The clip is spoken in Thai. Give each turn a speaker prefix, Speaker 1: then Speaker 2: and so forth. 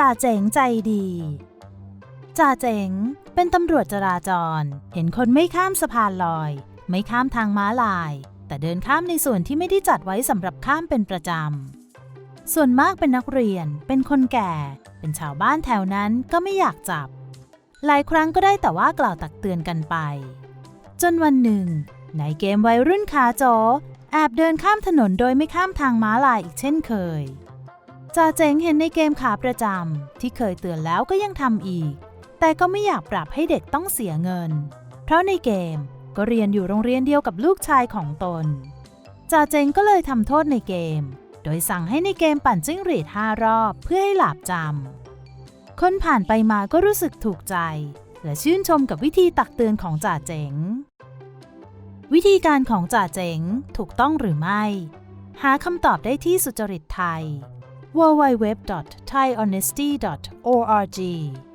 Speaker 1: จ่าเจ๋งใจดีจ่าเจ๋งเป็นตำรวจจราจร เห็นคนไม่ข้ามสะพานลอย ไม่ข้ามทางม้าลาย แต่เดินข้ามในส่วนที่ไม่ได้จัดไว้สำหรับข้ามเป็นประจำ ส่วนมากเป็นนักเรียน เป็นคนแก่ เป็นชาวบ้านแถวนั้นก็ไม่อยากจับ หลายครั้งก็ได้แต่ว่ากล่าวตักเตือนกันไป จนวันหนึ่ง ในเกมวัยรุ่นขาโจแอบเดินข้ามถนนโดยไม่ข้ามทางม้าลายอีกเช่นเคย จ่าเจ๋งเห็นในเกมขาประจำที่เคยเตือนแล้วก็ยังทำอีก แต่ก็ไม่อยากปรับให้เด็กต้องเสียเงิน เพราะในเกมก็เรียนอยู่โรงเรียนเดียวกับลูกชายของตนจ่าเจ๋งก็เลยทำโทษในเกม โดยสั่งให้ในเกมปั่นจิ้งหรีดห้ารอบเพื่อให้หลาบจำ คนผ่านไปมาก็รู้สึกถูกใจ และชื่นชมกับวิธีตักเตือนของจ่าเจ๋ง วิธีการของจ่าเจ๋งถูกต้องหรือไม่ หาคำตอบได้ที่สุจริตไทย www.thaihonesty.org